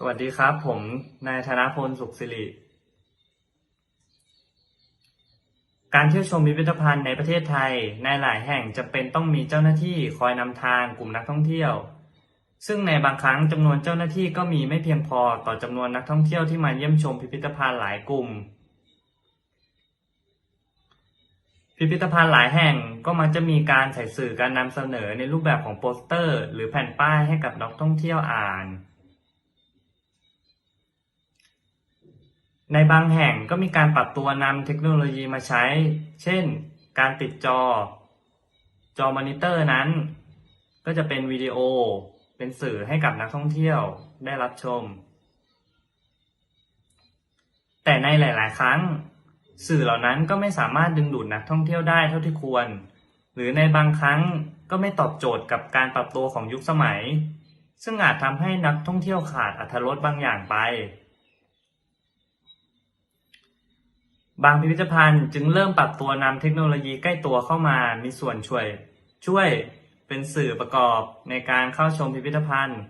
สวัสดีครับ ผมนายธนพลสุขสิริ การเที่ยวชมพิพิธภัณฑ์ในประเทศไทย ในหลายแห่งจะเป็นต้องมีเจ้าหน้าที่คอยนำทางกลุ่มนักท่องเที่ยว ซึ่งในบางครั้งจำนวนเจ้าหน้าที่ก็มีไม่เพียงพอต่อจำนวนนักท่องเที่ยวที่มาเยี่ยมชมพิพิธภัณฑ์หลายกลุ่ม พิพิธภัณฑ์หลายแห่งก็มักจะมีการใส่สื่อการนำเสนอในรูปแบบของโปสเตอร์ หรือแผ่นป้ายให้กับนักท่องเที่ยวอ่าน ในบางแห่งก็มีการปรับตัวนำเทคโนโลยีมาใช้ เช่น การติดจอ จอมอนิเตอร์นั้น ก็จะเป็นวิดีโอ เป็นสื่อให้กับนักท่องเที่ยวได้รับชม แต่ในหลาย ๆ ครั้ง สื่อเหล่านั้นก็ไม่สามารถดึงดูดนักท่องเที่ยวได้เท่าที่ควร หรือในบางครั้งก็ไม่ตอบโจทย์กับการปรับตัวของยุคสมัย ซึ่งอาจทำให้นักท่องเที่ยวขาดอรรถรสบางอย่างไป บางพิพิธภัณฑ์จึงเริ่มปรับตัวนำเทคโนโลยีใกล้ตัวเข้ามามีส่วนช่วย ช่วยเป็นสื่อประกอบในการเข้าชมพิพิธภัณฑ์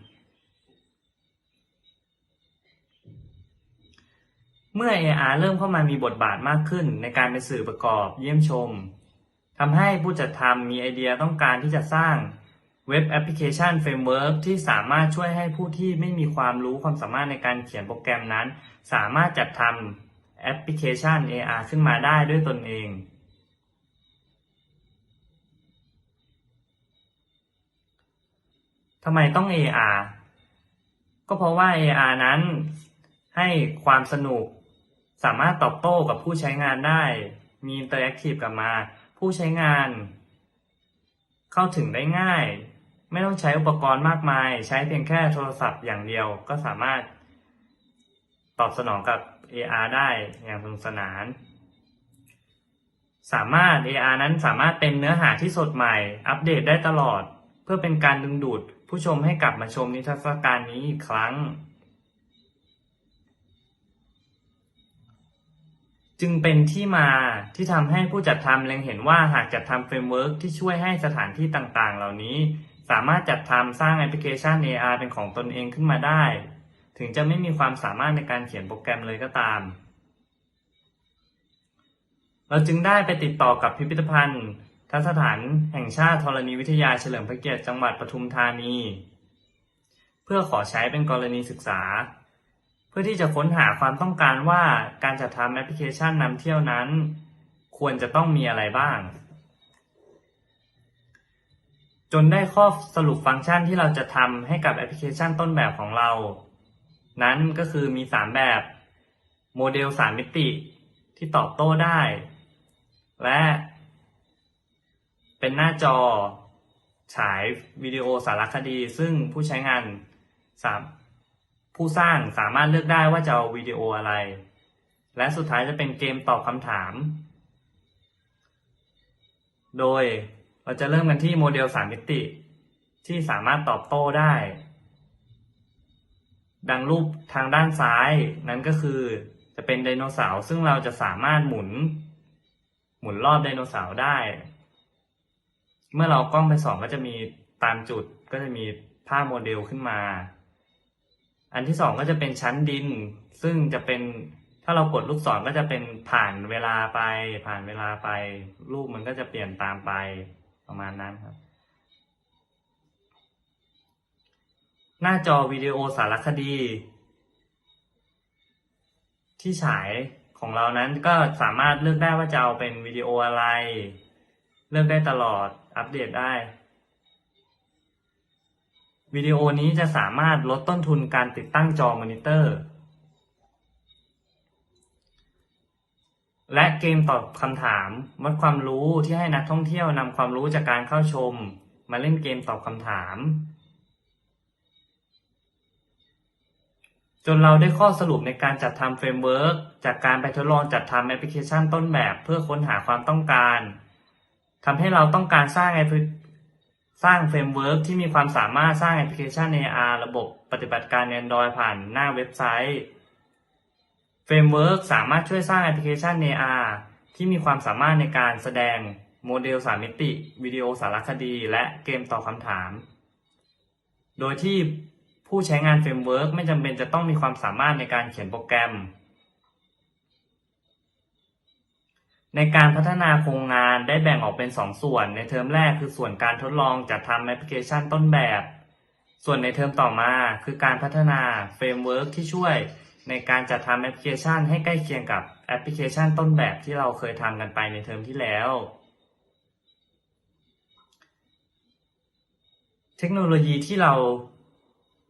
เมื่อ AR เริ่มเข้ามามีบทบาทมากขึ้นในการเป็นสื่อประกอบเยี่ยมชมทำให้ผู้จัดทำมีไอเดียต้องการที่จะสร้างเว็บแอปพลิเคชันเฟรมเวิร์กที่สามารถช่วยให้ผู้ที่ไม่มีความรู้ความสามารถในการเขียนโปรแกรมนั้น สามารถจัดทำ แอปพลิเคชัน AR ขึ้นมาได้ด้วยตนเองทำไมต้อง AR ก็เพราะว่า AR นั้นให้ความสนุก สามารถตอบโต้กับผู้ใช้งานได้ มีอินเตอร์แอคทีฟกลับมา ผู้ใช้งาน เข้าถึงได้ง่าย ไม่ต้องใช้อุปกรณ์มากมาย ใช้เพียงแค่โทรศัพท์อย่างเดียวก็สามารถตอบสนองกับ AR ได้อย่างสนุกสนาน สามารถ AR นั้นสามารถเป็นเนื้อหาที่สดใหม่ อัปเดตได้ตลอด เพื่อเป็นการดึงดูดผู้ชมให้กลับมาชมนิทรรศการนี้อีกครั้ง จึงเป็นที่มาที่ทำให้ผู้จัดทำเล็งเห็นว่าหากจัดทำเฟรมเวิร์กที่ช่วยให้สถานที่ต่างๆ เหล่านี้ สามารถจัดทำสร้างแอปพลิเคชัน AR เป็นของตนเองขึ้นมาได้ ถึงจะไม่มีความสามารถในการเขียนโปรแกรมเลยก็ตาม เราจึงได้ไปติดต่อกับพิพิธภัณฑ์ทัศสถานแห่งชาติธรณีวิทยาเฉลิมพระเกียรติจังหวัดปทุมธานี เพื่อขอใช้เป็นกรณีศึกษา เพื่อที่จะค้นหาความต้องการว่าการจัดทำแอปพลิเคชันนำเที่ยวนั้น ควรจะต้องมีอะไรบ้าง จนได้ข้อสรุปฟังก์ชันที่เราจะทำให้กับแอปพลิเคชันต้นแบบของเรา นั้นก็คือมี 3 แบบ โมเดล 3 มิติที่ตอบโต้ได้ และ เป็นหน้าจอฉายวิดีโอสารคดี ซึ่งผู้ใช้งานสามผู้สร้างสามารถเลือกได้ว่าจะเอาวิดีโออะไร และสุดท้ายจะเป็นเกมตอบคำถาม โดยเราจะเริ่มกันที่โมเดล 3 มิติ ที่สามารถตอบโต้ได้ ดังรูปทางด้านซ้ายนั้นก็คือจะเป็นไดโนเสาร์ซึ่งเราจะสามารถหมุน หมุนรอบไดโนเสาร์ได้ เมื่อเรากล้องไปส่องก็จะมีตามจุดก็จะมีภาพโมเดลขึ้นมา อันที่สองก็จะเป็นชั้นดิน ซึ่งจะเป็นถ้าเรากดลูกศรก็จะเป็นผ่านเวลาไป ผ่านเวลาไป รูปมันก็จะเปลี่ยนตามไปประมาณนั้นครับ หน้าจอวิดีโอสารคดี ที่ฉายของเรานั้นก็สามารถเลือกได้ว่าจะเอาเป็นวิดีโออะไร เลือกได้ตลอดอัปเดตได้วิดีโอนี้จะสามารถลดต้นทุนการติดตั้งจอมอนิเตอร์ และเกมตอบคำถามวัดความรู้ที่ให้นักท่องเที่ยวนำความรู้จากการเข้าชม มาเล่นเกมตอบคำถาม จนเราได้ข้อสรุปในการจัดทำเฟรมเวิร์กจากการไปทดลองจัดทำแอปพลิเคชันต้นแบบเพื่อค้นหาความต้องการทำให้เราต้องการสร้างแอปสร้างเฟรมเวิร์กที่มีความสามารถสร้างแอปพลิเคชัน AR ระบบปฏิบัติการ Android ผ่านหน้าเว็บไซต์เฟรมเวิร์กสามารถช่วยสร้างแอปพลิเคชัน AR ที่มีความสามารถในการแสดงโมเดล3มิติ วิดีโอสารคดี และเกมตอบคำถาม โดยที่ ผู้ใช้งานเฟรมเวิร์กไม่จำเป็นจะต้องมีความสามารถในการเขียนโปรแกรม ในการพัฒนาโครงงานได้แบ่งออกเป็น 2 ส่วน ในเทอมแรกคือส่วนการทดลองจัดทำแอปพลิเคชันต้นแบบ ส่วนในเทอมต่อมาคือการพัฒนาเฟรมเวิร์กที่ช่วยในการจัดทำแอปพลิเคชันให้ใกล้เคียงกับแอปพลิเคชันต้นแบบที่เราเคยทำกันไปในเทอมที่แล้ว เทคโนโลยีที่เรา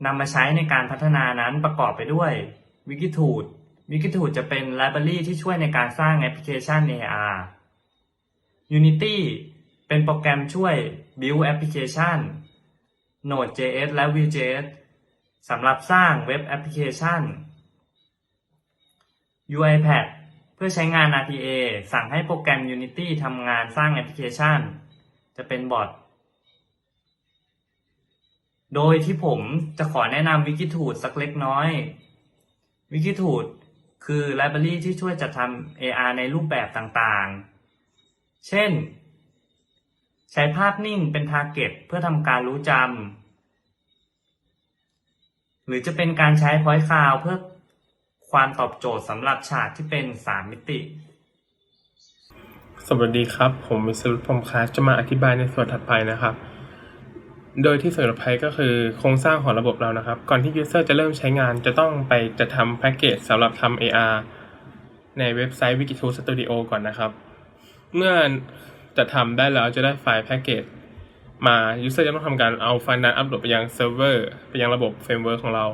นำมาใช้ในการพัฒนานั้นประกอบไปด้วย Wikitude Wikitude จะเป็นไลบรารีที่ช่วยในการสร้างแอปพลิเคชัน AR Unity เป็นโปรแกรมช่วย build application Node.js และ Vue.js สำหรับสร้างเว็บแอปพลิเคชัน UiPath เพื่อใช้งาน RPA สั่งให้โปรแกรม Unity ทำงานสร้างแอปพลิเคชัน จะเป็นบอท โดยที่ผมจะขอแนะนำ Wikitude สักเล็กน้อย Wikitude คือไลบรารีที่ช่วยจัดทำ AR ในรูปแบบต่างๆ เช่น ใช้ภาพนิ่งเป็น Target เพื่อทำการรู้จำ หรือจะเป็นการใช้ Point Cloud เพื่อความตอบโจทย์สำหรับฉากที่เป็น 3 มิติ สวัสดีครับ ผมวิศรุตพรมคลาสจะมาอธิบายในส่วนถัดไปนะครับ โดยที่ส่วนถัดไปก็คือโครงสร้างของระบบเรานะครับ ก่อนที่ User จะเริ่มใช้งาน จะต้องไปจะทำแพ็กเกจสำหรับทำ AR ในเว็บไซต์ Wikitude Studio ก่อนนะครับ เมื่อจะทำได้แล้วจะได้ไฟล์แพ็กเกจมา User จะต้องทำการเอาไฟล์นั้นอัปโหลดไปยังเซิร์ฟเวอร์ไปยังระบบเฟรมเวิร์ของเรา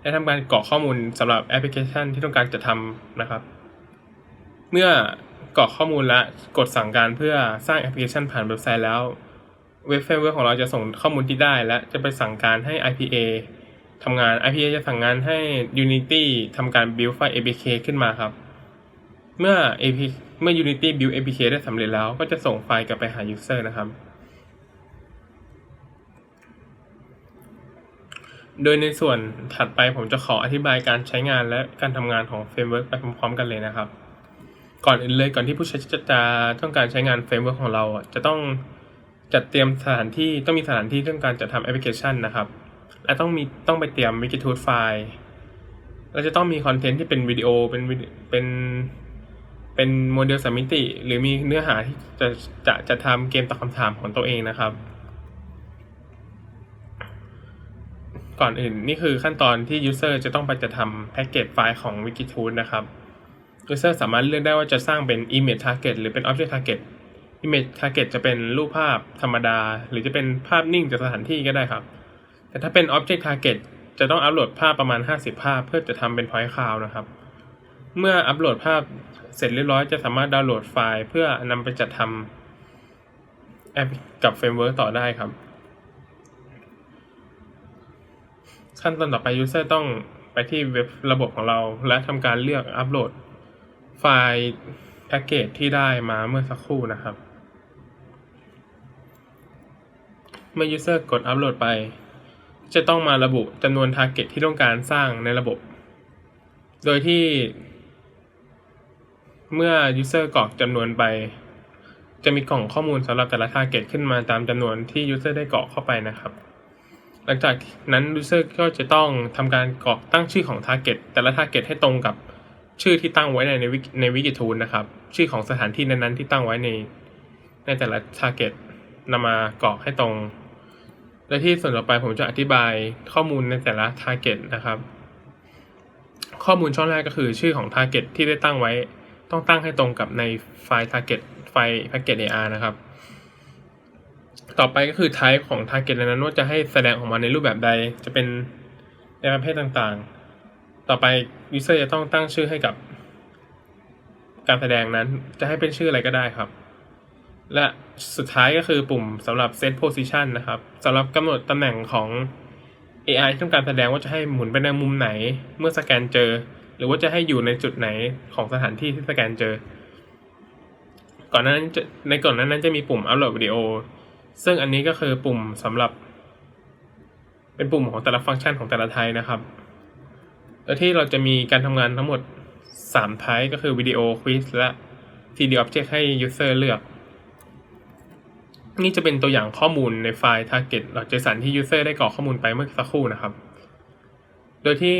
และทำการกรอกข้อมูลสำหรับแอปพลิเคชันที่ต้องการจะทำนะครับ เมื่อกรอกข้อมูลและกดสั่งการเพื่อสร้างแอปพลิเคชันผ่านเว็บไซต์แล้ว เว็บเฟรมเวิร์ของเราจะส่งข้อมูลที่ได้ และจะไปสั่งการให้ IPA ทำงาน IPA จะสั่งงานให้ Unity ทำการ build ไฟล์ APK ขึ้นมาครับ เมื่อ AP เมื่อ Unity build APK ได้สำเร็จแล้ว ก็จะส่งไฟล์กลับไปหา user นะครับ โดยในส่วนถัดไปผมจะขออธิบายการใช้งานและการทำงานของเฟรมเวิร์กไปพร้อมๆกันเลยนะครับ ก่อนอื่นเลยก่อนที่ผู้ใช้จะจะต้องการใช้งานเฟรมเวิร์กของเราจะต้อง จัดเตรียมสถานที่ต้องมีสถานที่ต้องการจะทำแอปพลิเคชันนะครับ และต้องมีต้องไปเตรียม Wikitude ไฟล์และจะต้องมีคอนเทนต์ที่เป็นวิดีโอเป็นวิดีเป็นเป็นโมเดลสามมิติ หรือมีเนื้อหาที่จะจะจะทำเกมตอบคำถามของตัวเองนะครับ ก่อนอื่นนี่คือขั้นตอนที่ User จะต้องไปจะทำแพ็กเกจไฟล์ของ Wikitude นะครับ User สามารถเลือกได้ว่าจะสร้างเป็น Image Target หรือเป็น Object Target Image Target จะเป็นรูปภาพธรรมดา หรือจะเป็นภาพนิ่งจากสถานที่ก็ได้ครับ แต่ถ้าเป็น Object Target จะต้องอัปโหลดภาพประมาณ 50 ภาพ เพื่อจะทำเป็น Point Cloud นะครับ เมื่ออัปโหลดภาพเสร็จเรียบร้อยจะสามารถดาวน์โหลดไฟล์ เพื่อนำไปจัดทำแอปกับเฟรมเวิร์กต่อได้ครับ ขั้นตอนต่อไป User ต้องไปที่เว็บระบบของเรา และทำการเลือกอัปโหลดไฟล์แพ็กเกจที่ได้มาเมื่อสักครู่นะครับ มื่อ User กดอัปโหลดไป จะต้องมาระบุจำนวน Target ที่ต้องการสร้างในระบบ โดยที่ เมื่อ User กรอกจำนวนไป จะมีกล่องข้อมูลสำหรับแต่ละ Target ขึ้นมาตามจำนวนที่ User ได้กรอกเข้าไปนะครับ หลังจากนั้น User ก็จะต้องทำการกรอกตั้งชื่อของ Target แต่ละ Target ให้ตรงกับชื่อที่ตั้งไว้ในในในวิกิทูนนะครับ ชื่อของสถานที่นั้นๆที่ตั้งไว้ในในแต่ละ Target นำมากรอกให้ตรง และที่ส่วนต่อไปผมจะอธิบายข้อมูลในแต่ละ Target นะครับ ข้อมูลช่องแรกก็คือชื่อของ Target ที่ได้ตั้งไว้ ต้องตั้งให้ตรงกับในไฟล์ Target ไฟล์ Packet AR นะครับ ต่อไปก็คือ type ของ target นั้นว่าจะให้แสดงออกมาในรูปแบบใด จะเป็นในประเภทต่างๆ ต่อไป user จะต้องตั้งชื่อให้กับ การแสดงนั้น จะให้เป็นชื่ออะไรก็ได้ครับ และสุดท้ายก็คือปุ่มสำหรับ set position นะครับสำหรับกำหนดตำแหน่งของ AI ที่ต้องการแสดงว่าจะให้หมุนไปในมุมไหน เมื่อสแกนเจอ หรือว่าจะให้อยู่ในจุดไหนของสถานที่ที่สแกนเจอ ก่อนนั้นในก่อนหนานั้นจะมีปุ่ม upload วิดีโอซึ่งอันนี้ก็คือปุ่มสำหรับ เป็นปุ่มของแต่ละฟังก์ชันของแต่ละไทป์นะครับโดยที่เราจะมีการทำงานทั้งหมด3ไทป์ก็คือวิดีโอควิสและ 3D Object ให้ User เลือก นี่จะเป็นตัวอย่างข้อมูลในไฟล์ Target หลัก JSON ที่ User ได้กรอกข้อมูลไปเมื่อสักครู่นะครับ โดยที่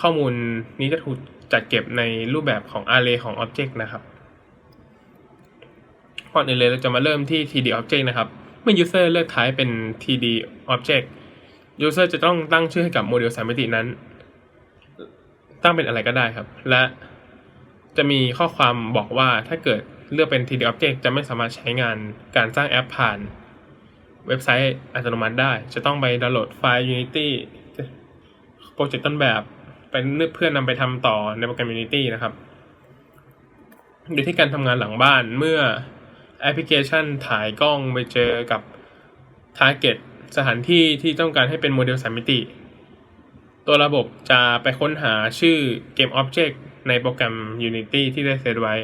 ข้อมูลนี้จะถูกจัดเก็บในรูปแบบของ array ของ object นะครับก่อนอื่นเลยเราจะมาเริ่มที่ td object นะครับ เมื่อ user เลือก type เป็น td object user จะต้องตั้งชื่อให้กับโมเดลสามมิตินั้น ตั้งเป็นอะไรก็ได้ครับ และจะมีข้อความบอกว่าถ้าเกิด เลือกเป็น td object จะไม่สามารถใช้งานการสร้างแอปผ่านเว็บไซต์อัตโนมัติได้ จะต้องไปดาวน์โหลดไฟล์ Unity โปรเจกต์ต้นแบบไปนึกเพื่อนนำไปทำต่อในโปรแกรม Unity นะครับโดยที่การทำงานหลังบ้านเมื่อแอปพลิเคชันถ่ายกล้องไปเจอกับ Target สถานที่ที่ต้องการให้เป็นโมเดลสามมิติ ตัวระบบจะไปค้นหาชื่อเกม Object ในโปรแกรม Unity ที่ได้เซตไว้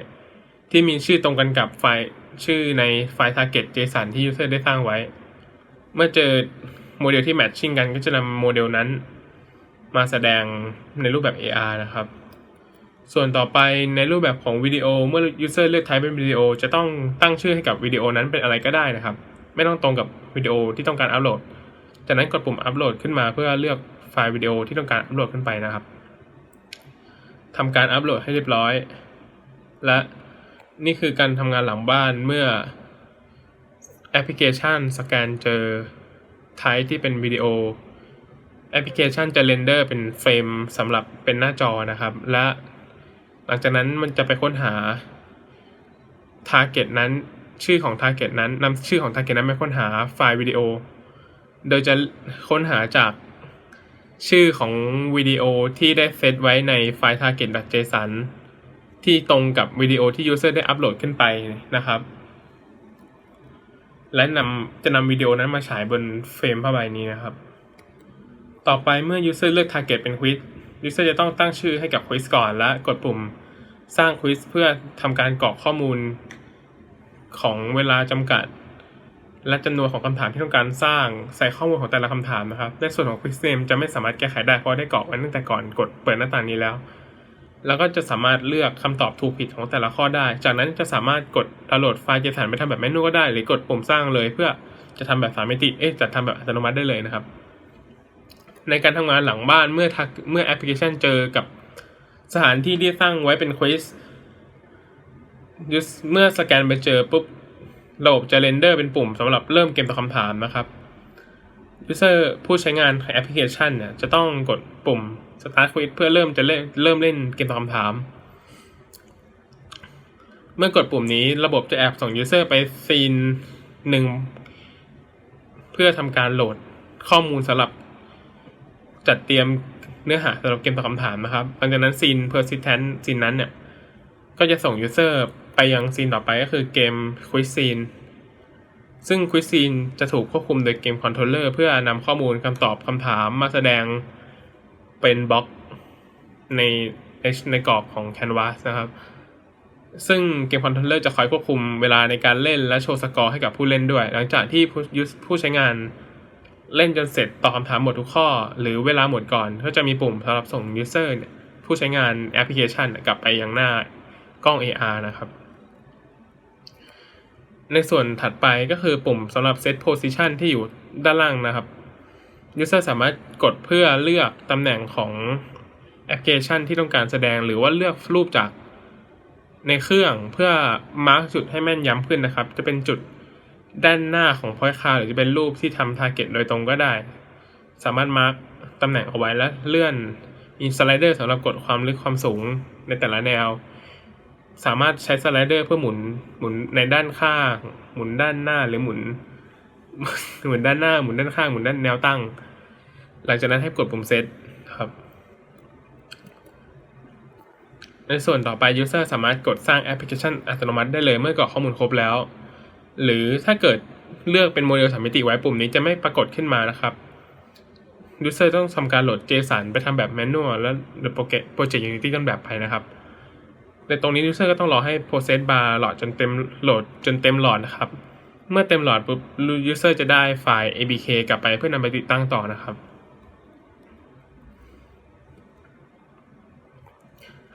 ที่มีชื่อตรงกันกับไฟล์ชื่อในไฟล์ Target JSON ที่ User ได้สร้างไว้ เมื่อเจอโมเดลที่แมทชิ่งกันก็จะนำโมเดลนั้น มาแสดงในรูปแบบ AR นะครับ ส่วนต่อไปในรูปแบบของวิดีโอเมื่อ User เลือก type เป็นวิดีโอ จะต้องตั้งชื่อให้กับวิดีโอนั้นเป็นอะไรก็ได้นะครับ ไม่ต้องตรงกับวิดีโอที่ต้องการอัปโหลด จากนั้นกดปุ่มอัปโหลดขึ้นมาเพื่อเลือกไฟล์วิดีโอที่ต้องการอัปโหลดขึ้นไปนะครับทำการอัปโหลดให้เรียบร้อย และ นี่คือการทำงานหลังบ้านเมื่อแอปพลิเคชันสแกนเจอ type ที่เป็นวิดีโอ แอปพลิเคชันจะเรนเดอร์เป็นเฟรมสำหรับเป็นหน้าจอนะครับ และหลังจากนั้นมันจะไปค้นหา Target นั้นชื่อของ Target นั้นนำชื่อของ Target นั้นไปค้นหาไฟล์วิดีโอ โดยจะค้นหาจากชื่อของวิดีโอที่ได้เซตไว้ในไฟล์ target.json ที่ตรงกับวิดีโอที่ user ได้อัปโหลดขึ้นไปนะครับ และนำจะนำวิดีโอนั้นมาฉายบนเฟรมผ้าใบนี้นะครับ ต่อไปเมื่อ user เลือก target เป็น quiz user จะต้องตั้งชื่อให้กับ quiz ก่อน และกดปุ่มสร้าง quiz เพื่อทำการกรอกข้อมูลของเวลาจำกัด และจำนวนของคำถามที่ต้องการสร้างใส่ข้อมูลของแต่ละคำถามนะครับ ในส่วนของ quiz name จะไม่สามารถแก้ไขได้เพราะได้กรอกไว้ตั้งแต่ก่อนกดเปิดหน้าต่างนี้แล้ว แล้วก็จะสามารถเลือกคำตอบถูกผิดของแต่ละข้อได้ จากนั้นจะสามารถกดดาวน์โหลดไฟล์ JSON ไปทำแบบแมนนวลก็ได้ หรือกดปุ่มสร้างเลยเพื่อจะทำแบบสามมิติ เอ๊ะจะทำแบบอัตโนมัติได้เลยนะครับ ในการทำงานหลังบ้านเมื่อทักเมื่อแอปพลิเคชันเจอกับสถานที่ที่ตั้งไว้เป็น quiz เมื่อสแกนไปเจอปุ๊บระบบจะเรนเดอร์เป็นปุ่มสำหรับเริ่มเกมตอบคำถามนะครับ User ผู้ใช้งานแอปพลิเคชันเนี่ยจะต้องกดปุ่ม Start Quiz เพื่อเริ่มจะเล่นเริ่มเล่นเกมตอบคำถาม เมื่อกดปุ่มนี้ระบบจะแอบส่ง User ไปซีนหนึ่งเพื่อทำการโหลดข้อมูลสำหรับจัดเตรียมเนื้อหาสำหรับเกมตอบคำถามนะครับ หลังจากนั้นซีน persistent ซีนนั้นเนี่ย ก็จะส่ง User ไปยังซีนต่อไปก็คือเกม Quiz Scene ซึ่ง Quiz Scene จะถูกควบคุมโดยเกมคอนโทรลเลอร์เพื่อนำข้อมูลคำตอบคำถามมาแสดงเป็นบล็อกในในกรอบของ Canvas นะครับ ซึ่งเกมคอนโทรลเลอร์จะคอยควบคุมเวลาในการเล่นและโชว์สกอร์ให้กับผู้เล่นด้วย หลังจากที่ผู้ผู้ใช้งานเล่นจนเสร็จตอบคำถามหมดทุกข้อ หรือเวลาหมดก่อน ก็จะมีปุ่มสำหรับส่ง User เนี่ยผู้ใช้งานแอปพลิเคชันกลับไปยังหน้ากล้อง AR นะครับ ในส่วนถัดไปก็คือปุ่มสำหรับ Set Position ที่อยู่ด้านล่างนะครับ User สามารถกดเพื่อเลือกตำแหน่งของแอปพลิเคชันที่ต้องการแสดงหรือว่าเลือกรูปจากในเครื่องเพื่อมาร์กจุดให้แม่นยำขึ้นนะครับ จะเป็นจุดด้านหน้าของ point cloud หรือจะเป็นรูปที่ทำ target โดยตรงก็ได้ สามารถมาร์กตำแหน่งเอาไว้และเลื่อนมีสไลเดอร์สำหรับกดความลึกความสูงในแต่ละแนว สามารถใช้สไลเดอร์เพื่อหมุนหมุนในด้านข้าง หมุนด้านหน้าหรือหมุนหมุนด้านหน้าหมุนด้านข้างหมุนด้านแนวตั้ง หลังจากนั้นให้กดปุ่มเซตครับ ในส่วนต่อไป User สามารถกดสร้างแอปพลิเคชันอัตโนมัติได้เลยเมื่อกรอกข้อมูลครบแล้ว หรือถ้าเกิดเลือกเป็นโมเดลสามมิติไว้ปุ่มนี้จะไม่ปรากฏขึ้นมานะครับ User ต้องทำการโหลด JSON ไปทำแบบแมนนวลแล้วหรือโปรเจกต์โปรเจกต์ Unity ต้นแบบไปนะครับ ในตรงนี้ user ก็ต้องรอให้ process bar หลอดจนเต็มโหลดจนเต็มหลอดนะครับ เมื่อเต็มหลอดปุ๊บ user จะได้ไฟล์ abk กลับไปเพื่อนำไปติดตั้งต่อนะครับ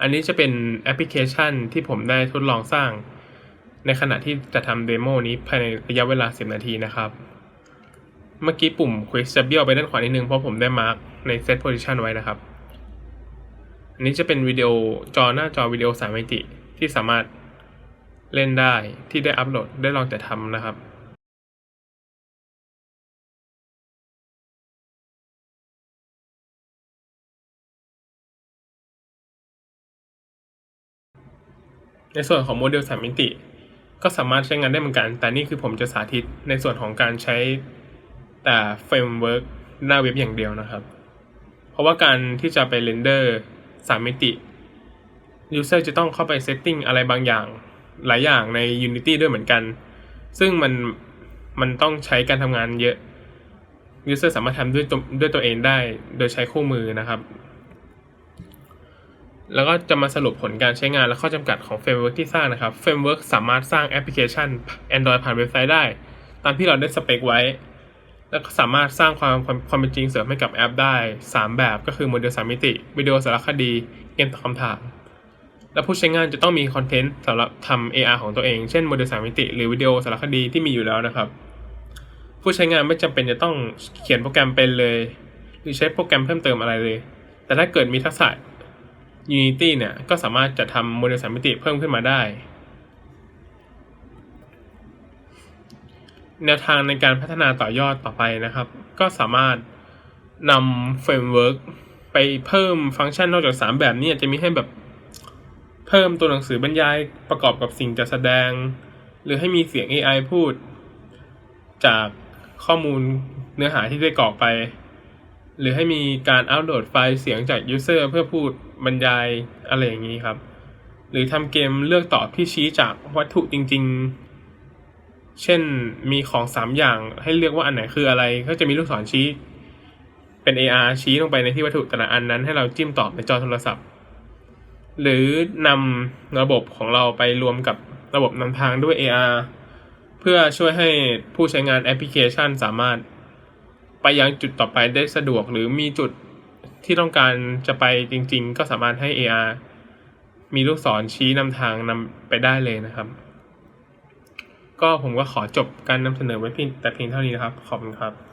อันนี้จะเป็นแอปพลิเคชันที่ผมได้ทดลองสร้าง ในขณะที่จะทำเดโมนี้ภายในระยะเวลา 10 นาทีนะครับ เมื่อกี้ปุ่ม quiz จะเบี้ยวไปด้านขวานิดนึงเพราะผมได้มาร์กใน set position ไว้นะครับ อันนี้จะเป็นวิดีโอจอหน้าจอวิดีโอสามมิติที่สามารถเล่นได้ที่ได้อัปโหลดได้ลองแต่ทำนะครับในส่วนของโมเดลสามมิติ ก็สามารถใช้งานได้เหมือนกัน แต่นี่คือผมจะสาธิตในส่วนของการใช้แต่เฟรมเวิร์กหน้าเว็บอย่างเดียวนะครับ เพราะว่าการที่จะไปเรนเดอร์ สามมิติ User จะต้องเข้าไปเซตติ้งอะไรบางอย่างหลายอย่างใน Unity ด้วยเหมือนกัน ซึ่งมันมันต้องใช้การทำงานเยอะ User สามารถทำด้วยตัวด้วยตัวเองได้โดยใช้คู่มือนะครับ แล้วก็จะมาสรุปผลการใช้งานและข้อจำกัดของเฟรมเวิร์กที่สร้างนะครับเฟรมเวิร์กสามารถสร้างแอปพลิเคชัน Android ผ่านเว็บไซต์ได้ ตามที่เราได้สเปคไว้ แล้วก็สามารถสร้างความความความเป็นจริงเสริมให้กับแอปได้ 3 แบบก็คือโมเดล3มิติวิดีโอสารคดีเกมตอบคำถาม และผู้ใช้งานจะต้องมีคอนเทนต์สำหรับทำ AR ของตัวเอง เช่นโมเดล3มิติ หรือวิดีโอสารคดีที่มีอยู่แล้วนะครับ ผู้ใช้งานไม่จำเป็นจะต้องเขียนโปรแกรมเป็นเลย หรือใช้โปรแกรมเพิ่มเติมอะไรเลย แต่ถ้าเกิดมีทักษะ Unity เนี่ยก็สามารถจะทำโมเดลสามมิติเพิ่มขึ้นมาได้ แนวทางในการพัฒนาต่อยอดต่อไปนะครับ ก็สามารถนำเฟรมเวิร์กไปเพิ่มฟังก์ชันนอกจาก 3 แบบนี้จะมีให้แบบเพิ่มตัวหนังสือบรรยายประกอบกับสิ่งจัดแสดง หรือให้มีเสียง AI พูด จากข้อมูลเนื้อหาที่ได้กรอกไป หรือให้มีการอัปโหลดไฟล์เสียงจาก User เพื่อพูดบรรยายอะไรอย่างนี้ครับ หรือทำเกมเลือกตอบที่ชี้จากวัตถุจริง ๆ เช่นมีของ3อย่างให้เลือกว่าอันไหนคืออะไร ก็จะมีลูกศรชี้ เป็น AR ชี้ลงไปในที่วัตถุแต่ละอันนั้นให้เราจิ้มตอบในจอโทรศัพท์ หรือนำระบบของเราไปรวมกับระบบนำทางด้วย AR เพื่อช่วยให้ผู้ใช้งานแอปพลิเคชันสามารถ ไปยังจุดต่อไปได้สะดวก หรือมีจุดที่ต้องการจะไปจริง ๆ ก็สามารถให้ AR มีลูกศรชี้นำทางนำไปได้เลยนะครับ ก็ผมก็ขอจบการนำเสนอไว้เพียงแต่เพียงเท่านี้นะครับ ขอบคุณครับ